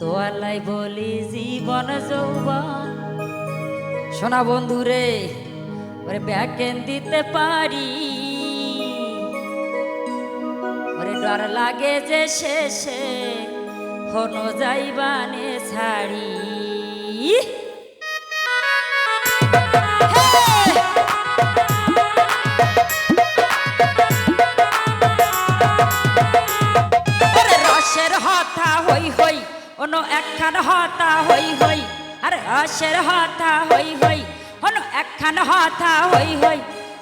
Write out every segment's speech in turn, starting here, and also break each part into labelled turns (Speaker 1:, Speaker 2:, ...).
Speaker 1: তোয়ালাই বলি জীবন যৌবন। শোনা বন্ধু রে ওরে ব্যাকেন দিতে পারি। ওরে ডর লাগে যে শেষে হনো যাইবানে ছাড়ি। অন্য একখান হতা হই হই, আর হসের হতা হই হই, হনো একখান হতা হই হই,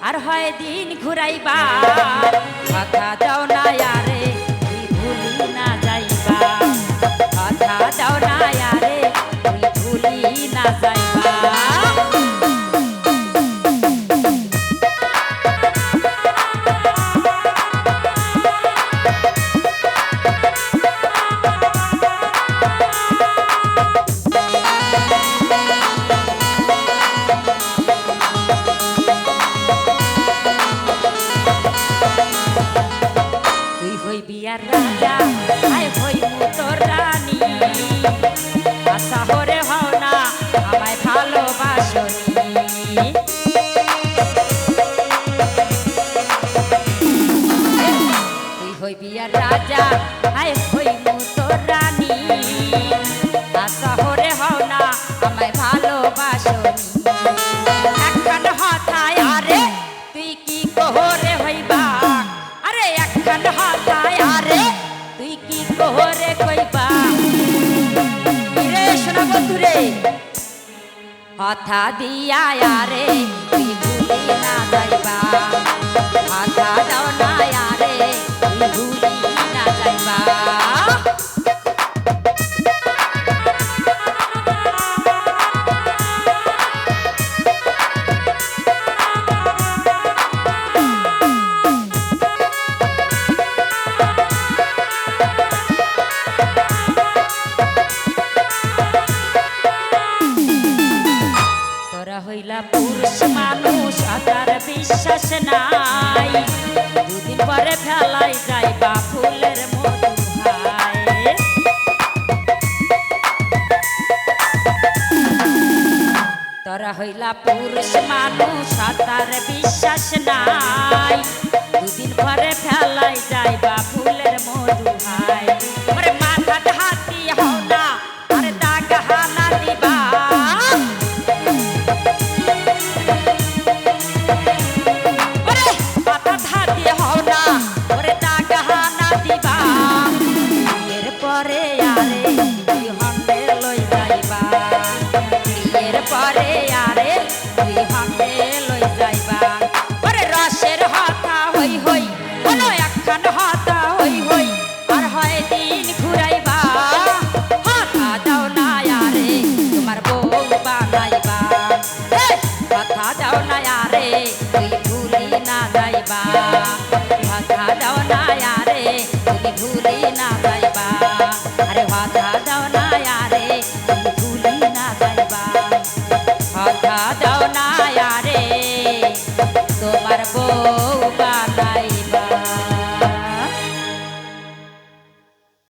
Speaker 1: আর হয় দিন ঘুরাইবা কথা দাও না বিয়ার রাজা আই হই মুতর রানী। আশা হরে হও না, আমায় ভালোবাসনি তুই হই বিয়ার রাজা আই হই মুতর রানী। হথা দিয়া আরে তোরা হইলা পুরুষ মানুষ আতার বিশ্বাস নাই। দুদিন পরে ফেলাই যাইবা ফুলের ভাই তোরা হইলা পুরুষ মানুষ আতার বিশ্বাস নাই। দুদিন পরে ফেলাই যাইবা ফুলের না যাইবা আরে কথা দাও না আরে তুমি ভুলি না যাইবা তোমার বউ